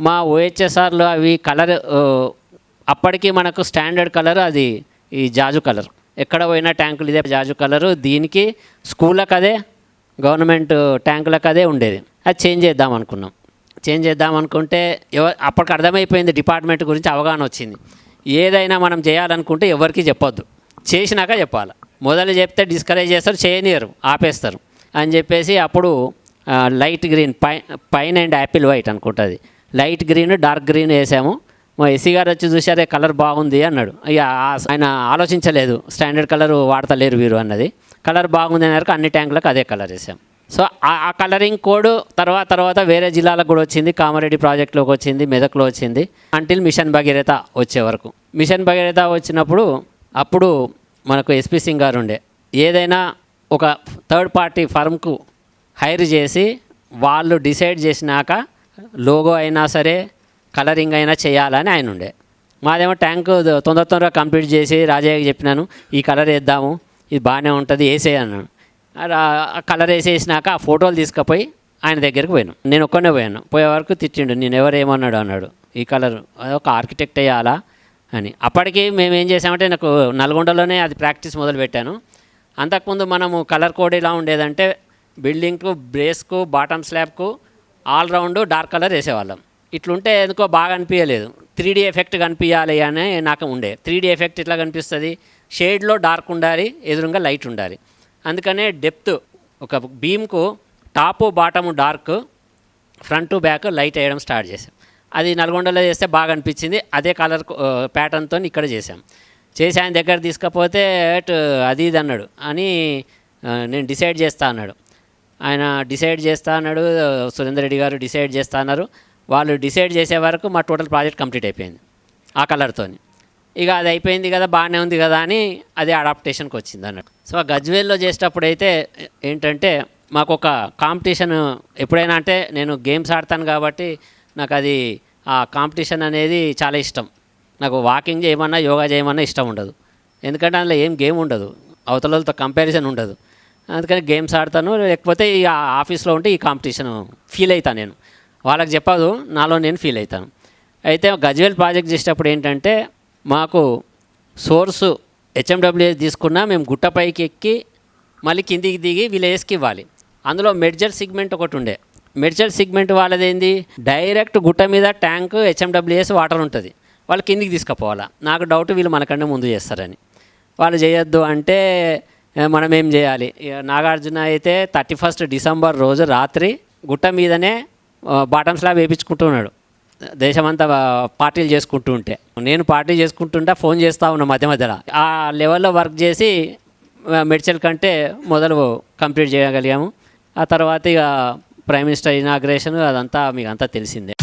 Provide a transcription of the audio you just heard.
మా ఓహెచ్ఎస్ఆర్లో అవి కలర్ అప్పటికి మనకు స్టాండర్డ్ కలర్ అది ఈ జాజు కలర్. ఎక్కడ పోయినా ట్యాంకులు ఇదే జాజు కలరు. దీనికి స్కూళ్ళకి అదే గవర్నమెంట్ ట్యాంకులకు అదే ఉండేది. అది చేంజ్ చేద్దాం అనుకున్నాం. చేంజ్ చేద్దాం అనుకుంటే ఎవ అప్పటికి అర్థమైపోయింది డిపార్ట్మెంట్ గురించి అవగాహన వచ్చింది. ఏదైనా మనం చేయాలనుకుంటే ఎవరికి చెప్పొద్దు. చేసినాక చెప్పాలి. మొదలు చెప్తే డిస్కరేజ్ చేస్తారు చేయనియరు ఆపేస్తారు. అని చెప్పేసి అప్పుడు లైట్ గ్రీన్ పై పైన్ అండ్ యాపిల్ వైట్ అనుకుంటుంది. లైట్ గ్రీన్ డార్క్ గ్రీన్ వేసాము. మా ఎస్సీ గారు వచ్చి చూసారే కలర్ బాగుంది అన్నాడు. ఇక ఆయన ఆలోచించలేదు. స్టాండర్డ్ కలర్ వాడతలేరు వీరు అన్నది. కలర్ బాగుంది అన్నారు అన్ని ట్యాంకులకు అదే కలర్ వేసాం. సో ఆ ఆ కలరింగ్ కోడ్ తర్వాత తర్వాత వేరే జిల్లాలకు కూడా వచ్చింది. కామారెడ్డి ప్రాజెక్టులోకి వచ్చింది మెదక్లో వచ్చింది. అంటిల్ మిషన్ భగీరథ వచ్చే వరకు. మిషన్ భగీరథ వచ్చినప్పుడు అప్పుడు మనకు ఎస్పీ సింగ్ గారు ఉండే. ఏదైనా ఒక థర్డ్ పార్టీ ఫర్మ్కు హైర్ చేసి వాళ్ళు డిసైడ్ చేసినాక లోగో అయినా సరే కలరింగ్ అయినా చేయాలని ఆయన ఉండే. మాదేమో ట్యాంక్ తొందర తొందరగా కంప్లీట్ చేసి రాజయ్యకి చెప్పినాను ఈ కలర్ వేద్దాము ఇది బాగానే ఉంటుంది వేసేయన్నాను కలర్ వేసేసినాక ఆ ఫోటోలు తీసుకుపోయి ఆయన దగ్గరికి పోయాను. నేను ఒక్కనే పోయాను. పోయే వరకు తిట్టిండు నేను ఎవరు ఏమన్నాడు? అన్నాడు. ఈ కలర్ ఒక ఆర్కిటెక్ట్ వేయాలా అని. అప్పటికి మేము ఏం చేసామంటే నాకు నల్గొండలోనే అది ప్రాక్టీస్ మొదలు పెట్టాను. అంతకుముందు మనము కలర్ కోడ్ ఎలా ఉండేదంటే బిల్డింగ్కు బ్రేస్కు బాటమ్ స్లాబ్కు ఆల్ రౌండ్ డార్క్ కలర్ వేసేవాళ్ళం. ఇట్లుంటే ఎందుకో బాగా అనిపించలేదు త్రీ డీ ఎఫెక్ట్ కనిపించాలి అని నాకు ఉండే. త్రీ డీ ఎఫెక్ట్ ఇట్లా కనిపిస్తుంది? షేడ్లో డార్క్ ఉండాలి ఎదురుగా లైట్ ఉండాలి. అందుకనే డెప్త్ ఒక బీమ్కు top bottom dark front back light వేయడం స్టార్ట్ చేసాం అది నల్గొండలో చేస్తే బాగా అనిపించింది. అదే కలర్ ప్యాటర్న్తో ఇక్కడ చేసాం చేసి ఆయన దగ్గర తీసుకపోతే అది ఇది అన్నాడు. అని నేను డిసైడ్ చేస్తా అన్నాడు. ఆయన డిసైడ్ చేస్తా అన్నాడు సురేందర్ రెడ్డి గారు డిసైడ్ చేస్తా అన్నారు. వాళ్ళు డిసైడ్ చేసే వరకు మా టోటల్ ప్రాజెక్ట్ కంప్లీట్ అయిపోయింది ఆ కలర్తోని. ఇక అది అయిపోయింది కదా బాగానే ఉంది కదా అని అది అడాప్టేషన్కి వచ్చింది అన్నట్టు. సో ఆ గజ్వేల్లో చేసేటప్పుడు అయితే ఏంటంటే మాకు ఒక కాంపిటీషన్ ఎప్పుడైనా అంటే నేను గేమ్స్ ఆడతాను కాబట్టి నాకు అది ఆ కాంపిటీషన్ అనేది చాలా ఇష్టం. నాకు వాకింగ్ చేయమన్నా యోగా చేయమన్నా ఇష్టం ఉండదు. ఎందుకంటే అందులో ఏం గేమ్ ఉండదు అవతలతో కంపారిజన్ ఉండదు. అందుకని గేమ్స్ ఆడతాను. లేకపోతే ఈ ఆఫీస్లో ఉంటే ఈ కాంపిటీషన్ ఫీల్ అవుతాను నేను. వాళ్ళకి చెప్పదు నాలో నేను ఫీల్ అవుతాను అయితే గజ్వేల్ ప్రాజెక్ట్ చేసేటప్పుడు ఏంటంటే మాకు సోర్సు హెచ్ఎండబ్ల్యూఎస్ తీసుకున్నా మేము గుట్టపైకి ఎక్కి మళ్ళీ కిందికి దిగి విలేజ్కి ఇవ్వాలి. అందులో మెడ్జర్ సిగ్మెంట్ ఒకటి ఉండే. మెడ్జర్ సిగ్మెంట్ వాళ్ళదేంది? డైరెక్ట్ గుట్ట మీద ట్యాంక్ హెచ్ఎండబ్ల్యూఎస్ వాటర్ ఉంటుంది. వాళ్ళు కిందికి తీసుకుపోవాలా. నాకు డౌట్ వీళ్ళు మనకంటే ముందు చేస్తారని. వాళ్ళు చేయొద్దు అంటే మనం ఏం చేయాలి? ఇక నాగార్జున అయితే థర్టీ ఫస్ట్ డిసెంబర్ రోజు రాత్రి గుట్ట మీదనే బాటం స్లాబ్ వేయించుకుంటున్నాడు దేశమంతా పార్టీలు చేసుకుంటూ ఉంటే. నేను పార్టీ చేసుకుంటుంటే ఫోన్ చేస్తూ ఉన్నా మధ్య మధ్యలో. ఆ లెవెల్లో వర్క్ చేసి మెడిసిన్ కంటే మొదలు కంప్లీట్ చేయగలిగాము. ఆ తర్వాత ఇక ప్రైమ్ మినిస్టర్ ఇనాగ్రేషన్ అదంతా మీకు అంతా తెలిసిందే.